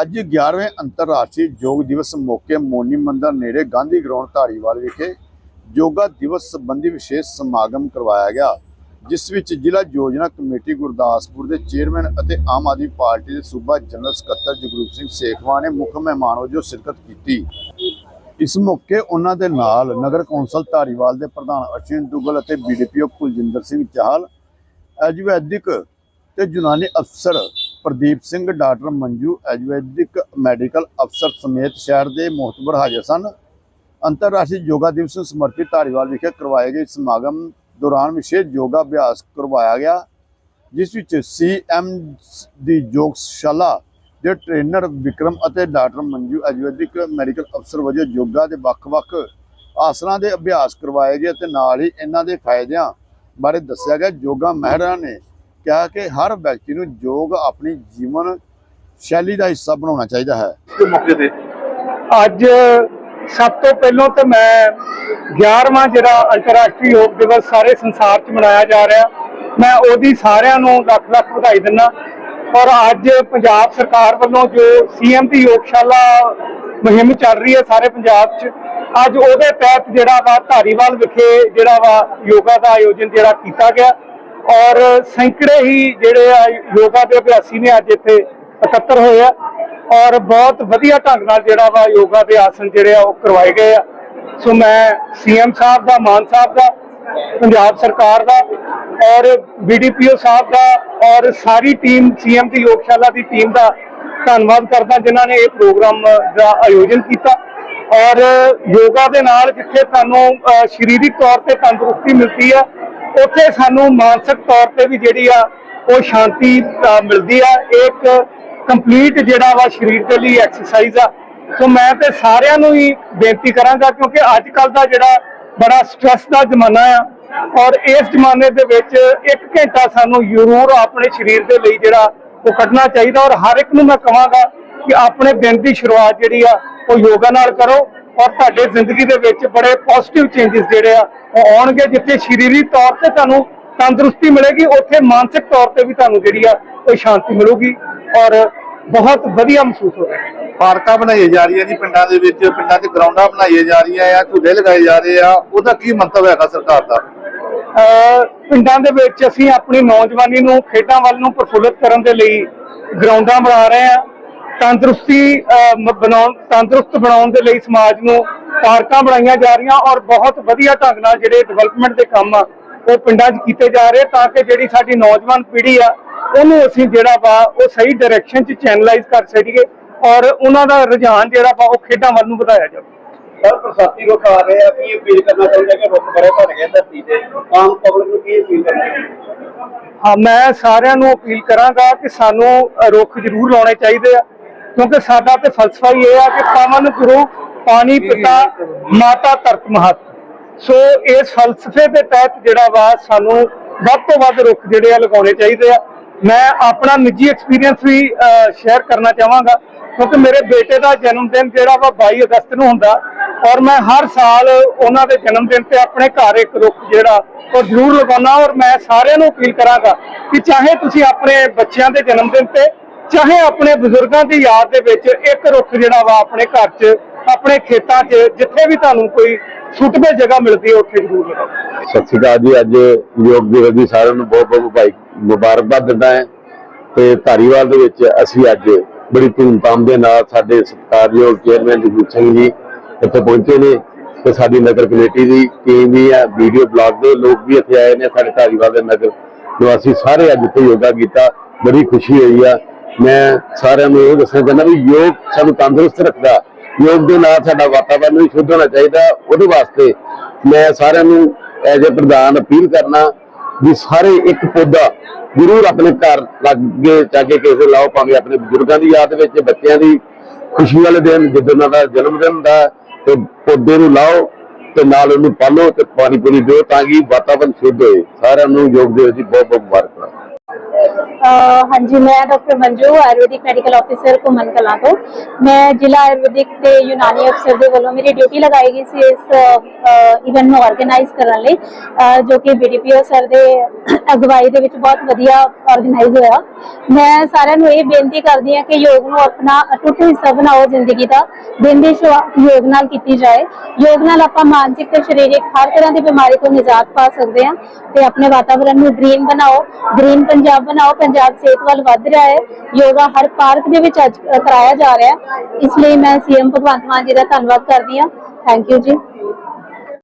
ਅੱਜ 11ਵੇਂ ਅੰਤਰਰਾਸ਼ਟਰੀ ਯੋਗ ਦਿਵਸ ਮੌਕੇ ਮੋਨੀ ਮੰਦਰ ਨੇੜੇ ਗਾਂਧੀ ਗਰਾਊਂਡ ਧਾਰੀਵਾਲ ਵਿਖੇ ਯੋਗਾ ਦਿਵਸ ਸੰਬੰਧੀ ਵਿਸ਼ੇਸ਼ ਸਮਾਗਮ ਕਰਵਾਇਆ ਗਿਆ, ਜਿਸ ਵਿੱਚ ਜ਼ਿਲ੍ਹਾ ਯੋਜਨਾ ਕਮੇਟੀ ਗੁਰਦਾਸਪੁਰ ਦੇ ਚੇਅਰਮੈਨ ਅਤੇ ਆਮ ਆਦਮੀ ਪਾਰਟੀ ਦੇ ਸੂਬਾ ਜਨਰਲ ਸਕੱਤਰ ਜਗਰੂਪ ਸਿੰਘ ਸੇਖਵਾ ਨੇ ਮੁੱਖ ਮਹਿਮਾਨ ਵਜੋਂ ਸ਼ਿਰਕਤ ਕੀਤੀ। ਇਸ ਮੌਕੇ ਉਹਨਾਂ ਦੇ ਨਾਲ ਨਗਰ ਕੌਂਸਲ ਧਾਰੀਵਾਲ ਦੇ ਪ੍ਰਧਾਨ ਅਸ਼ਵਿਨ ਦੁੱਗਲ ਅਤੇ ਬੀਡੀਪੀਓ ਕੁਲਜਿੰਦਰ ਸਿੰਘ ਚਾਹਲ ਆਯੁਰਵੈਦਿਕ ਤੇ ਯੂਨਾਨੀ ਅਫਸਰ ਪ੍ਰਦੀਪ ਸਿੰਘ, ਡਾਕਟਰ ਮੰਜੂ, ਆਯੁਰਵੈਦਿਕ ਮੈਡੀਕਲ ਅਫਸਰ ਸਮੇਤ ਸ਼ਹਿਰ ਦੇ ਮੁਹਤਬਰ ਹਾਜ਼ਰ ਸਨ। ਅੰਤਰਰਾਸ਼ਟਰੀ ਯੋਗਾ ਦਿਵਸ ਨੂੰ ਸਮਰਪਿਤ ਧਾਰੀਵਾਲ ਵਿਖੇ ਕਰਵਾਏ ਗਏ ਸਮਾਗਮ ਦੌਰਾਨ ਵਿਸ਼ੇਸ਼ ਯੋਗਾ ਅਭਿਆਸ ਕਰਵਾਇਆ ਗਿਆ, ਜਿਸ ਵਿੱਚ ਸੀਐਮ ਦੀ ਯੋਗਸ਼ਾਲਾ ਦੇ ਟ੍ਰੇਨਰ ਵਿਕਰਮ ਅਤੇ ਡਾਕਟਰ ਮੰਜੂ, ਆਯੁਰਵੈਦਿਕ ਮੈਡੀਕਲ ਅਫਸਰ ਵਜੋਂ ਯੋਗਾ ਦੇ ਵੱਖ-ਵੱਖ ਆਸਨਾਂ ਦੇ ਅਭਿਆਸ ਕਰਵਾਏ ਗਏ ਅਤੇ ਨਾਲ ਹੀ ਇਹਨਾਂ ਦੇ ਫਾਇਦਿਆਂ ਬਾਰੇ ਦੱਸਿਆ ਗਿਆ। ਯੋਗਾ ਮਹਿਰਾਂ ਨੇ ਕਿਹਾ ਕਿ ਹਰ ਵਿਅਕਤੀ ਨੂੰ ਯੋਗ ਆਪਣੀ ਜੀਵਨ ਸ਼ੈਲੀ ਦਾ ਹਿੱਸਾ ਬਣਾਉਣਾ ਚਾਹੀਦਾ ਹੈ। ਮੌਕੇ ਤੇ ਅੱਜ ਸਭ ਤੋਂ ਪਹਿਲਾਂ ਤਾਂ ਮੈਂ 11ਵਾਂ ਜਿਹੜਾ ਅੰਤਰਰਾਸ਼ਟਰੀ ਯੋਗ ਦਿਵਸ ਸਾਰੇ ਸੰਸਾਰ 'ਚ ਮਨਾਇਆ ਜਾ ਰਿਹਾ। ਮੈਂ ਉਹਦੀ ਸਾਰਿਆਂ ਨੂੰ ਲੱਖ ਲੱਖ ਵਧਾਈ ਦਿੰਦਾ। ਔਰ ਅੱਜ ਪੰਜਾਬ ਸਰਕਾਰ ਵੱਲੋਂ ਜੋ ਸੀਐਮ ਦੀ ਯੋਗਸ਼ਾਲਾ ਮੁਹਿੰਮ ਚੱਲ ਰਹੀ ਹੈ ਸਾਰੇ ਪੰਜਾਬ 'ਚ ਅੱਜ ਉਹਦੇ ਤਹਿਤ ਜਿਹੜਾ ਵਾ ਧਾਰੀਵਾਲ ਵਿਖੇ ਜਿਹੜਾ ਵਾ ਯੋਗਾ ਦਾ ਆਯੋਜਨ ਜਿਹੜਾ ਕੀਤਾ ਗਿਆ। ਔਰ ਸੈਂਕੜੇ ਹੀ ਜਿਹੜੇ ਆ ਯੋਗਾ ਦੇ ਅਭਿਆਸੀ ਨੇ ਅੱਜ ਇੱਥੇ ਇਕੱਤਰ ਹੋਏ ਆ। ਔਰ ਬਹੁਤ ਵਧੀਆ ਢੰਗ ਨਾਲ ਜਿਹੜਾ ਵਾ ਯੋਗਾ ਦੇ ਆਸਨ ਜਿਹੜੇ ਆ ਉਹ ਕਰਵਾਏ ਗਏ ਆ। ਸੋ ਮੈਂ ਸੀਐਮ ਸਾਹਿਬ ਦਾ, ਮਾਨ ਸਾਹਿਬ ਦਾ, ਪੰਜਾਬ ਸਰਕਾਰ ਦਾ ਔਰ ਬੀਡੀਪੀਓ ਸਾਹਿਬ ਦਾ ਔਰ ਸਾਰੀ ਟੀਮ, ਸੀਐਮ ਦੀ ਯੋਗਸ਼ਾਲਾ ਦੀ ਟੀਮ ਦਾ ਧੰਨਵਾਦ ਕਰਦਾ ਜਿਨ੍ਹਾਂ ਨੇ ਇਹ ਪ੍ਰੋਗਰਾਮ ਦਾ ਆਯੋਜਨ ਕੀਤਾ। ਔਰ ਯੋਗਾ ਦੇ ਨਾਲ ਜਿੱਥੇ ਤੁਹਾਨੂੰ ਸਰੀਰਕ ਤੌਰ ਤੇ ਤੰਦਰੁਸਤੀ ਮਿਲਦੀ ਆ ਉੱਥੇ ਸਾਨੂੰ ਮਾਨਸਿਕ ਤੌਰ ਤੇ ਵੀ ਜਿਹੜੀ ਆ, ਉਹ ਸ਼ਾਂਤੀ ਮਿਲਦੀ ਆ। ਇਹ ਇੱਕ ਕੰਪਲੀਟ ਜਿਹੜਾ ਵਾ ਸਰੀਰ ਦੇ ਲਈ ਐਕਸਰਸਾਈਜ਼ ਆ। ਸੋ ਮੈਂ ਤੇ ਸਾਰਿਆਂ ਨੂੰ ਹੀ ਬੇਨਤੀ ਕਰਾਂਗਾ, ਕਿਉਂਕਿ ਅੱਜ ਕੱਲ ਦਾ ਜਿਹੜਾ ਬੜਾ ਸਟ੍ਰੈਸ ਦਾ ਜ਼ਮਾਨਾ ਆ, ਔਰ ਇਸ ਜ਼ਮਾਨੇ ਦੇ ਵਿੱਚ ਇੱਕ ਘੰਟਾ ਸਾਨੂੰ ਜ਼ਰੂਰ ਆਪਣੇ ਸਰੀਰ ਦੇ ਲਈ ਜਿਹੜਾ ਉਹ ਕੱਢਣਾ ਚਾਹੀਦਾ। ਔਰ ਹਰ ਇੱਕ ਨੂੰ ਮੈਂ ਕਹਾਂਗਾ ਕਿ ਆਪਣੇ ਦਿਨ ਦੀ ਸ਼ੁਰੂਆਤ ਜਿਹੜੀ ਆ, ਉਹ ਯੋਗਾ ਨਾਲ ਕਰੋ। ਔਰ ਤੁਹਾਡੇ ਜ਼ਿੰਦਗੀ ਦੇ ਵਿੱਚ ਬੜੇ ਪੋਜ਼ਿਟਿਵ ਚੇਂਜਸ ਜਿਹੜੇ ਆ ਉਹ ਆਉਣਗੇ ਜਿੱਥੇ ਸਰੀਰਕ ਤੌਰ ਤੇ ਤੁਹਾਨੂੰ ਤੰਦਰੁਸਤੀ ਮਿਲੇਗੀ ਉੱਥੇ ਮਾਨਸਿਕ ਤੌਰ ਤੇ ਵੀ ਤੁਹਾਨੂੰ ਜਿਹੜੀ ਆ ਉਹ ਸ਼ਾਂਤੀ ਮਿਲੂਗੀ ਔਰ ਬਹੁਤ ਵਧੀਆ ਮਹਿਸੂਸ ਹੋ ਰਿਹਾ। ਪਾਰਕਾਂ ਬਣਾਈਆਂ ਜਾ ਰਹੀਆਂ ਜੀ ਪਿੰਡਾਂ ਦੇ ਵਿੱਚ ਪਿੰਡਾਂ 'ਚ ਗਰਾਊਂਡਾਂ ਬਣਾਈਆਂ ਜਾ ਰਹੀਆਂ ਆ ਝੂਲੇ ਲਗਾਏ ਜਾ ਰਹੇ ਆ ਉਹਦਾ ਕੀ ਮੰਤਵ ਹੈਗਾ ਸਰਕਾਰ ਦਾ? ਪਿੰਡਾਂ ਦੇ ਵਿੱਚ ਅਸੀਂ ਆਪਣੀ ਨੌਜਵਾਨੀ ਨੂੰ ਖੇਡਾਂ ਵੱਲ ਨੂੰ ਪ੍ਰਫੁੱਲਿਤ ਕਰਨ ਦੇ ਲਈ ਗਰਾਊਂਡਾਂ ਬਣਾ ਰਹੇ ਹਾਂ ਤੰਦਰੁਸਤੀ ਬਣਾਉਣ ਤੰਦਰੁਸਤ ਬਣਾਉਣ ਦੇ ਲਈ ਸਮਾਜ ਨੂੰ ਪਾਰਕਾਂ ਬਣਾਈਆਂ ਜਾ ਰਹੀਆਂ ਔਰ ਬਹੁਤ ਵਧੀਆ ਢੰਗ ਨਾਲ ਜਿਹੜੇ ਡਿਵੈਲਪਮੈਂਟ ਦੇ ਕੰਮ ਆ ਉਹ ਪਿੰਡਾਂ 'ਚ ਕੀਤੇ ਜਾ ਰਹੇ ਤਾਂ ਕਿ ਜਿਹੜੀ ਸਾਡੀ ਨੌਜਵਾਨ ਪੀੜ੍ਹੀ ਆ ਉਹਨੂੰ ਅਸੀਂ ਜਿਹੜਾ ਵਾ ਉਹ ਸਹੀ ਡਾਇਰੈਕਸ਼ਨ 'ਚ ਚੈਨਲਾਈਜ਼ ਕਰ ਸਕੀਏ ਔਰ ਉਹਨਾਂ ਦਾ ਰੁਝਾਨ ਜਿਹੜਾ ਵਾ ਉਹ ਖੇਡਾਂ ਵੱਲ ਨੂੰ ਵਧਾਇਆ ਜਾਵੇ। ਸਰ ਬਰਸਾਤੀ ਰੁੱਖ ਆ ਰਹੇ ਆ ਕੀ ਅਪੀਲ ਕਰਨਾ ਚਾਹੁੰਦੇ ਕਿ ਰੁੱਖ ਬੜੇ ਘਟ ਗਏ ਧਰਤੀ ਤੇ? ਆਮ ਪਬਲਿਕ ਨੂੰ ਕੀ ਅਪੀਲ ਕਰਨਾ ਚਾਹੁੰਦੇ? ਹਾਂ ਮੈਂ ਸਾਰਿਆਂ ਨੂੰ ਅਪੀਲ ਕਰਾਂਗਾ ਕਿ ਸਾਨੂੰ ਰੁੱਖ ਜ਼ਰੂਰ ਲਾਉਣੇ ਚਾਹੀਦੇ ਆ। ਕਿਉਂਕਿ ਸਾਡਾ ਤੇ ਫਲਸਫਾ ਹੀ ਇਹ ਆ ਕਿ ਪਾਵਨ ਗੁਰੂ, ਪਾਣੀ ਪਿਤਾ, ਮਾਤਾ, ਧਰਤ, ਮਹਤ। ਸੋ ਇਸ ਫਲਸਫੇ ਦੇ ਤਹਿਤ ਜਿਹੜਾ ਵਾ ਸਾਨੂੰ ਵੱਧ ਤੋਂ ਵੱਧ ਰੁੱਖ ਜਿਹੜੇ ਆ ਲਗਾਉਣੇ ਚਾਹੀਦੇ ਆ। ਮੈਂ ਆਪਣਾ ਨਿੱਜੀ ਐਕਸਪੀਰੀਅੰਸ ਵੀ ਸ਼ੇਅਰ ਕਰਨਾ ਚਾਹਾਂਗਾ। ਕਿਉਂਕਿ ਮੇਰੇ ਬੇਟੇ ਦਾ ਜਨਮ ਦਿਨ ਜਿਹੜਾ ਵਾ 22 ਅਗਸਤ ਨੂੰ ਹੁੰਦਾ ਔਰ ਮੈਂ ਹਰ ਸਾਲ ਉਹਨਾਂ ਦੇ ਜਨਮ ਦਿਨ ਤੇ ਆਪਣੇ ਘਰ ਇੱਕ ਰੁੱਖ ਜਿਹੜਾ ਉਹ ਜ਼ਰੂਰ ਲਗਾਉਣਾ ਔਰ ਮੈਂ ਸਾਰਿਆਂ ਨੂੰ ਅਪੀਲ ਕਰਾਂਗਾ ਕਿ ਚਾਹੇ ਤੁਸੀਂ ਆਪਣੇ ਬੱਚਿਆਂ ਦੇ ਜਨਮ ਦਿਨ ਤੇ ਚਾਹੇ ਆਪਣੇ ਬਜ਼ੁਰਗਾਂ ਦੀ ਯਾਦ ਦੇ ਵਿੱਚ ਇੱਕ ਰੁੱਖ ਜਿਹੜਾ ਵਾ ਆਪਣੇ ਘਰ 'ਚ, ਆਪਣੇ ਖੇਤਾਂ 'ਚ, ਜਿੱਥੇ ਵੀ ਤੁਹਾਨੂੰ ਕੋਈ ਸੁਟਬਲ ਜਗ੍ਹਾ ਮਿਲਦੀ ਹੈ, ਉੱਥੇ ਜ਼ਰੂਰ ਲਗਾਓ ਸਤਿ ਸ਼੍ਰੀ ਅਕਾਲ ਜੀ, ਅੱਜ ਯੋਗ ਦਿਵਸ ਦੀ ਸਾਰਿਆਂ ਨੂੰ ਬਹੁਤ ਬਹੁਤ ਮੁਬਾਰਕ ਮੁਬਾਰਕਬਾਦ ਦਿੰਦਾ ਹੈ। ਤੇ ਧਾਰੀਵਾਲ ਦੇ ਵਿੱਚ ਅਸੀਂ ਅੱਜ ਬੜੀ ਧੂਮਧਾਮ ਦੇ ਨਾਲ ਸਾਡੇ ਸਤਿਕਾਰਯੋਗ ਚੇਅਰਮੈਨ ਜਗਜੀਤ ਸਿੰਘ ਜੀ ਇੱਥੇ ਪਹੁੰਚੇ ਨੇ ਤੇ ਸਾਡੀ ਨਗਰ ਕਮੇਟੀ ਦੀ ਟੀਮ ਵੀ ਹੈ, ਵੀਡੀਓ ਬਲਾਗ ਦੇ ਲੋਕ ਵੀ ਇੱਥੇ ਆਏ ਨੇ, ਸਾਡੇ ਧਾਰੀਵਾਲ ਦੇ ਨਗਰ ਨਿਵਾਸੀ ਸਾਰੇ ਅੱਜ ਇੱਥੇ ਯੋਗਾ ਕੀਤਾ, ਬੜੀ ਖੁਸ਼ੀ ਹੋਈ ਆ। ਮੈਂ ਸਾਰਿਆਂ ਨੂੰ ਇਹ ਦੱਸਣਾ ਚਾਹੁੰਦਾ ਵੀ ਯੋਗ ਸਾਨੂੰ ਤੰਦਰੁਸਤ ਰੱਖਦਾ। ਯੋਗ ਦੇ ਨਾਲ ਸਾਡਾ ਵਾਤਾਵਰਨ ਵੀ ਸ਼ੁੱਧ ਹੋਣਾ ਚਾਹੀਦਾ। ਉਹਦੇ ਵਾਸਤੇ ਮੈਂ ਸਾਰਿਆਂ ਨੂੰ ਐਜ ਅ ਪ੍ਰਧਾਨ ਅਪੀਲ ਕਰਨਾ ਵੀ ਸਾਰੇ ਇੱਕ ਪੌਦਾ ਜ਼ਰੂਰ ਆਪਣੇ ਘਰ ਲੱਗੇ ਚਾਹੇ ਕਿਸੇ ਲਾਓ, ਭਾਵੇਂ ਆਪਣੇ ਬਜ਼ੁਰਗਾਂ ਦੀ ਯਾਦ ਵਿੱਚ, ਬੱਚਿਆਂ ਦੀ ਖੁਸ਼ੀ ਵਾਲੇ ਦਿਨ, ਜਦੋਂ ਉਹਨਾਂ ਦਾ ਜਨਮ ਦਿਨ ਹੁੰਦਾ, ਤੇ ਪੌਦੇ ਨੂੰ ਲਾਓ ਤੇ ਨਾਲ ਉਹਨੂੰ ਪਾਲੋ ਤੇ ਪਾਣੀ ਪੂਰੀ ਦਿਓ ਤਾਂ ਕਿ ਵਾਤਾਵਰਨ ਸ਼ੁੱਧ ਹੋਏ। ਸਾਰਿਆਂ ਨੂੰ ਯੋਗ ਦਿਵਸ ਦੀ ਬਹੁਤ ਬਹੁਤ ਹਾਂਜੀ, ਮੈਂ doctor Manju Ayurvedic medical officer Ghuman Kalan ਤੋਂ। ਮੈਂ ਜ਼ਿਲ੍ਹਾ ਆਯੁਰਵੈਦਿਕ ਤੇ ਯੂਨਾਨੀ ਅਫਸਰ ਦੇ ਵੱਲੋਂ ਮੇਰੀ ਡਿਊਟੀ ਲਗਾਈ ਗਈ ਸੀ ਇਸ ਇਵੈਂਟ ਨੂੰ ਆਰਗੇਨਾਈਜ਼ ਕਰਨ ਲਈ ਜੋ ਕਿ ਬੀਡੀਪੀਓ ਸਰ ਦੇ ਅਗਵਾਈ ਦੇ ਵਿੱਚ ਬਹੁਤ ਵਧੀਆ ਆਰਗੇਨਾਈਜ਼ ਹੋਇਆ। ਮੈਂ ਸਾਰਿਆਂ ਨੂੰ ਇਹ ਬੇਨਤੀ ਕਰਦੀ ਹਾਂ ਕਿ ਯੋਗ ਨੂੰ ਆਪਣਾ ਅਟੁੱਟ ਹਿੱਸਾ ਬਣਾਓ ਜ਼ਿੰਦਗੀ ਦਾ, ਦਿਨ ਦੀ ਸ਼ੁਰੂਆਤ ਯੋਗ ਨਾਲ ਕੀਤੀ ਜਾਏ। ਯੋਗ ਨਾਲ ਆਪਾਂ ਮਾਨਸਿਕ ਤੇ ਸਰੀਰਕ ਹਰ ਤਰ੍ਹਾਂ ਦੀ ਬਿਮਾਰੀ ਤੋਂ ਨਿਜਾਤ ਪਾ ਸਕਦੇ ਹਾਂ ਤੇ ਆਪਣੇ ਵਾਤਾਵਰਣ ਨੂੰ ਗ੍ਰੀਨ ਬਣਾਓ। ਗ੍ਰੀਨ ਪੰਜਾਬ ਬਣਾਓ, ਪੰਜਾਬ ਸਿਹਤ ਵੱਲ ਵੱਧ ਰਿਹਾ ਹੈ। ਯੋਗਾ ਹਰ ਪਾਰਕ ਦੇ ਵਿੱਚ ਅੱਜ ਕਰਾਇਆ ਜਾ ਰਿਹਾ ਹੈ। ਇਸ ਲਈ ਮੈਂ ਸੀਐਮ ਭਗਵੰਤ ਮਾਨ ਜੀ ਦਾ ਧੰਨਵਾਦ ਕਰਦੀ ਹਾਂ। ਥੈਂਕ ਯੂ ਜੀ।